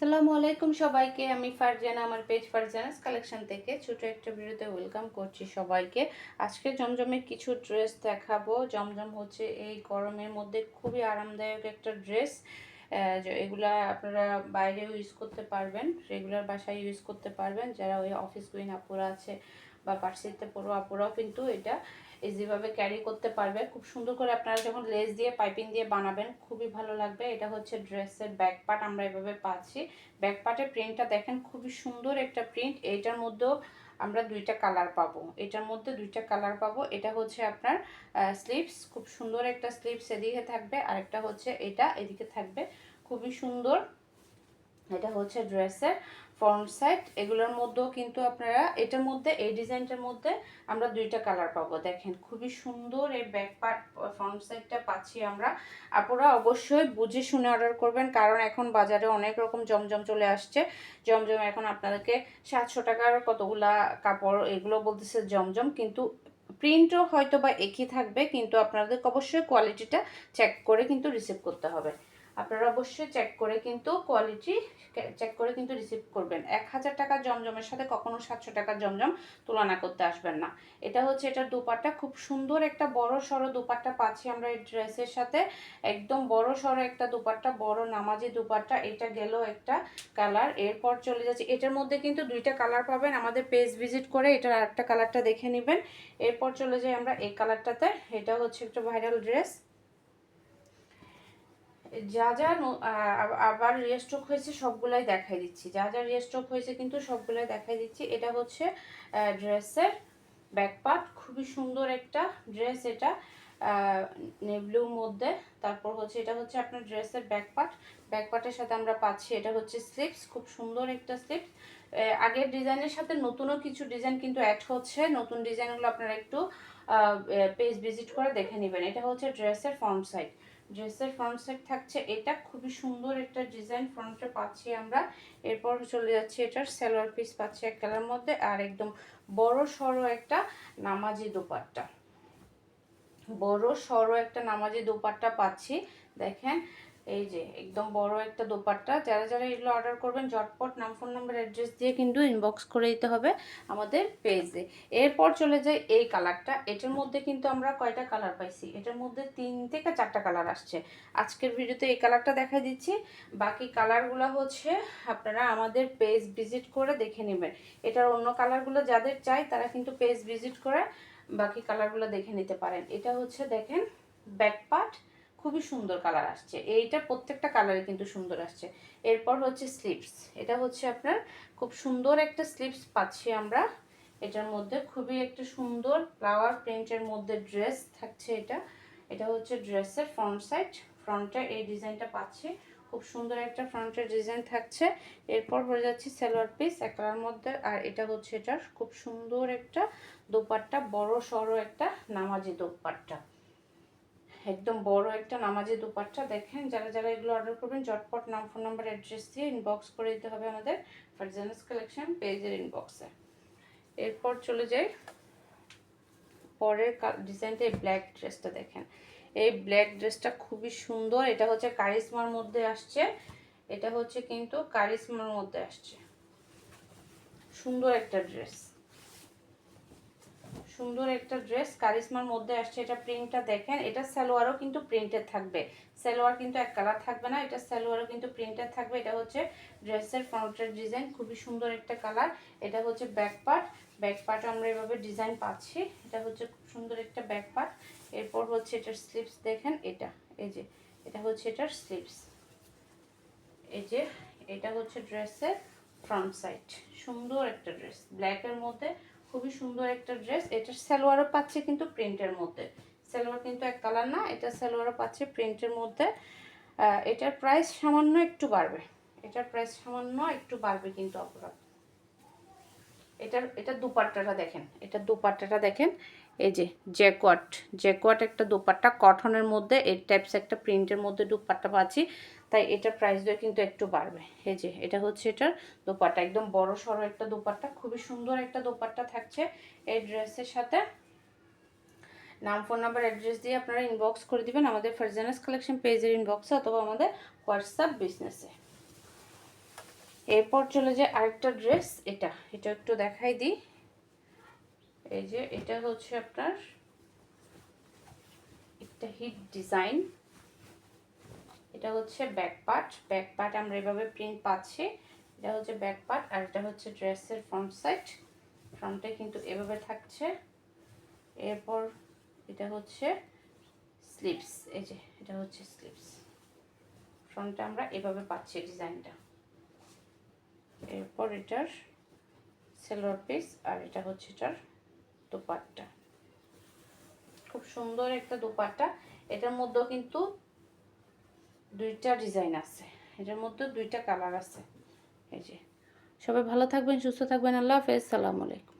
সালামু আলাইকুম সবাইকে। আমি ফারজানা, আমার পেজ ফারজানাস কালেকশন থেকে ছোট একটা ভিডিওতে ওয়েলকাম করছি সবাইকে। আজকে জমজমের কিছু ড্রেস দেখাবো। জমজম হচ্ছে এই গরমের মধ্যে খুবই আরামদায়ক একটা ড্রেস এগুলা আপনারা বাইরেও ইউজ করতে পারবেন রেগুলার বাসায় ইউজ করতে পারবেন। যারা ওই অফিস কুইন আপুরা আছে বা পার্সিতে পড়ো আপুরাও কিন্তু এটা ইজিভাবে ক্যারি করতে পারবে। খুব সুন্দর করে আপনারা যখন লেস দিয়ে পাইপিং দিয়ে বানাবেন, খুবই ভালো লাগবে। এটা হচ্ছে ড্রেসের ব্যাক পার্ট আমরা এভাবে পাচ্ছি। ব্যাক পার্টের প্রিন্টটা দেখেন, খুবই সুন্দর একটা প্রিন্ট এইটার মধ্যেও আমরা দুইটা কালার পাবো। এটার মধ্যে দুইটা কালার পাবো। এটা হচ্ছে আপনার স্লিপস খুব সুন্দর একটা স্লিপস এদিকে থাকবে। আর একটা হচ্ছে এটা এদিকে থাকবে। খুবই সুন্দর এটা হচ্ছে ড্রেসের ফ্রন্ট সাইড। এগুলোর মধ্যেও কিন্তু আপনারা, এটার মধ্যে, এই ডিজাইনটার মধ্যে আমরা দুইটা কালার পাবো। দেখেন, খুবই সুন্দর এই ব্যাক পার্ট ফ্রন্ট সাইডটা পাচ্ছি আমরা। আপনারা অবশ্যই বুঝে শুনে অর্ডার করবেন, কারণ এখন বাজারে অনেক রকম জমজম চলে আসছে। জমজম এখন আপনাদেরকে সাতশো টাকার কতগুলা কাপড়, এগুলো বলতেছে জমজম, কিন্তু প্রিন্টও হয়তো বা একই থাকবে, কিন্তু আপনাদেরকে অবশ্যই কোয়ালিটিটা চেক করে কিন্তু রিসিভ করতে হবে। আপনারা অবশ্যই চেক করে কিন্তু কোয়ালিটি চেক করে কিন্তু রিসিভ করবেন। এক হাজার টাকার জমজমের সাথে কখনো সাতশো টাকার জমজম তুলনা করতে আসবেন না। এটা হচ্ছে এটার দুপাট্টা। খুব সুন্দর একটা বড় সড়ো দুপাট্টা পাচ্ছি আমরা এই ড্রেসের সাথে। একদম বড় সড়ো একটা দুপাট্টা, বড় নামাজি দুপাট্টা। এটা গেল একটা কালার এরপর চলে যাচ্ছে। এটার মধ্যে কিন্তু দুইটা কালার পাবেন। আমাদের পেজ ভিজিট করে এটার আরেকটা কালারটা দেখে নেবেন। এরপর চলে যাই আমরা এই কালারটাতে এটা হচ্ছে একটা ভাইরাল ড্রেস যা যা আবার রিস্টক হয়েছে সবগুলাই দেখাই দিচ্ছি। যা যা রিস্টক হয়েছে কিন্তু সবগুলাই দেখাই দিচ্ছি। এটা হচ্ছে ড্রেসের ব্যাকপার্ট খুবই সুন্দর একটা ড্রেস এটা। নেভলুর মধ্যে। তারপর হচ্ছে, এটা হচ্ছে আপনার ড্রেসের ব্যাকপার্ট। ব্যাকপার্টের সাথে আমরা পাচ্ছি, এটা হচ্ছে স্লিপস খুব সুন্দর একটা স্লিপস আগের ডিজাইনের সাথে নতুনও কিছু ডিজাইন কিন্তু অ্যাড হচ্ছে। নতুন ডিজাইনগুলো আপনারা একটু পেজ ভিজিট করে দেখে নেবেন। এটা হচ্ছে ড্রেসের ফ্রন্ট সাইড ড্রেসের ফ্রন্ট সাইড থাকছে, এটা খুবই সুন্দর একটা ডিজাইন। ফ্রন্টে পাচ্ছি আমরা। এরপর চলে যাচ্ছি, এটার সেলোয়ার পিস পাচ্ছি এক কালার মধ্যে। আর একদম বড় সড়ো একটা নামাজি দোপাট্টা। বড়, সরো একটা নামাজি দোপাট্টা পাচ্ছি। দেখেন, এই যে একদম বড় একটা দোপাট্টা। যারা যারা এগুলো অর্ডার করবেন, ঝটপট নাম ফোন নাম্বার অ্যাড্রেস দিয়ে কিন্তু ইনবক্স করে দিতে হবে আমাদের পেজে এরপর চলে যায় এই কালারটা এটার মধ্যে কিন্তু আমরা কয়টা কালার পাইছি? এটার মধ্যে তিন থেকে চারটা কালার আসছে। আজকের ভিডিওতে এই কালারটা দেখা দিচ্ছি। বাকি কালারগুলো হচ্ছে আপনারা আমাদের পেজ ভিজিট করে দেখে নেবেন। এটার অন্য কালারগুলো যাদের চাই, তারা কিন্তু পেজ ভিজিট করে বাকি কালারগুলো দেখে নিতে পারেন। এটা হচ্ছে দেখেন ব্যাক পার্ট খুবই সুন্দর কালার আসছে। এইটা প্রত্যেকটা কালারে কিন্তু সুন্দর আসছে। এরপর হচ্ছে স্লিপস এটা হচ্ছে আপনার খুব সুন্দর একটা স্লিপস পাচ্ছি আমরা। এটার মধ্যে খুবই একটা সুন্দর ফ্লাওয়ার প্রিন্টের মধ্যে ড্রেস থাকছে এটা। এটা হচ্ছে ড্রেসের ফ্রন্ট সাইড ফ্রন্টে এই ডিজাইনটা পাচ্ছি। খুব সুন্দর একটা ফ্রন্টের ডিজাইন থাকছে। এরপর হয়ে যাচ্ছে সেলোয়ার পিস একলার মধ্যে, আর এটা হচ্ছে এটার খুব সুন্দর একটা দোপাট্টা, বড় সড়ো একটা নামাজি দোপাট্টা। একদম বড় একটা নামাজি দুপাট্টা। দেখেন, যারা যারা এগুলো অর্ডার করবেন চটপট নাম ফোন নাম্বার অ্যাড্রেস দিয়ে ইনবক্স করে দিতে হবে আমাদের ফারজানাস কালেকশন পেজের ইনবক্সে এরপর চলে যাই। পরের ডিজাইনটা এই ব্ল্যাক ড্রেসটা দেখেন। এই ব্ল্যাক ড্রেসটা খুবই সুন্দর। এটা হচ্ছে কারিশমার মধ্যে আসছে। এটা হচ্ছে কিন্তু কারিশমার মধ্যে আসছে। সুন্দর একটা ড্রেস সুন্দর একটা ড্রেস কারিশমার মধ্যে আসছে, এটা প্রিন্টটা দেখেন, এটা সালোয়ারও কিন্তু প্রিন্টেড থাকবে। সালোয়ার কিন্তু এক কালার থাকবে না, এটা সালোয়ারও কিন্তু প্রিন্টেড থাকবে। এটা হচ্ছে ড্রেসের ফ্রন্টের ডিজাইন খুবই সুন্দর একটা কালার এটা হচ্ছে ব্যাক পার্ট ব্যাক পার্ট আমরা এভাবে ডিজাইন পাচ্ছি। এটা হচ্ছে খুব সুন্দর একটা ব্যাক পার্ট এরপর হচ্ছে এটার স্লিপস দেখেন, এটা, এই যে, এটা হচ্ছে এটার স্লিপস এই যে, এটা হচ্ছে ড্রেসের ফ্রন্ট সাইড সুন্দর একটা ড্রেস ব্ল্যাকের মধ্যে খুবই সুন্দর একটা ড্রেস। এটা সালোয়ারও পাচ্ছে কিন্তু প্রিন্টের মধ্যে। সালোয়ার কিন্তু এক কালার না, এটা সালোয়ারও পাচ্ছে প্রিন্টের মধ্যে। এটার প্রাইস সামান্য একটু বাড়বে। এটার প্রাইস সামান্য একটু বাড়বে কিন্তু অপরাধ। এটার, এটা দুপাট্টাটা দেখেন। এটা দুপাট্টাটা দেখেন। এই যে জ্যাকোয়াট জ্যাকোয়াট একটা দুপাট্টা। কটনের মধ্যে এই টাইপস একটা প্রিন্টের মধ্যে দুপাট্টা পাচ্ছি। তাই এটার প্রাইসটা কিন্তু একটু বাড়বে। এই যে, এটা হচ্ছে এটার দোপাট্টা। একদম বড় সড়ো একটা দোপাট্টা, খুবই সুন্দর একটা দোপাট্টা থাকছে এই ড্রেসের সাথে। নাম ফোন নাম্বার অ্যাড্রেস দিয়ে আপনারা ইনবক্স করে দিবেন আমাদের ফারজানাস কালেকশন পেজের ইনবক্সে অথবা আমাদের হোয়াটসঅ্যাপ বিজনেসে এরপর চলে যায় আরেকটা ড্রেস এটা। এটা একটু দেখাই দিই। এই যে, এটা হচ্ছে আপনার একটা হিট ডিজাইন এটা হচ্ছে ব্যাক পার্ট ব্যাক পার্ট আমরা এভাবে প্রিন্ট পাচ্ছি। এটা হচ্ছে ব্যাক পার্ট আর এটা হচ্ছে ড্রেসের ফ্রন্ট সাইড ফ্রন্টে কিন্তু এভাবে থাকছে। এরপর এটা হচ্ছে স্লিপস এই যে এটা হচ্ছে স্লিপস ফ্রন্টে আমরা এভাবে পাচ্ছি ডিজাইনটা এরপর এটার সেলোয়ার পিস আর এটা হচ্ছে এটার দোপাট্টা। খুব সুন্দর একটা দোপাট্টা। এটার মধ্যেও কিন্তু দুইটা ডিজাইন আছে। এটার মধ্যে দুইটা কালার আছে। এই যে। সবাই ভালো থাকবেন, সুস্থ থাকবেন। আল্লাহ হাফেজ। সালাম আলাইকুম।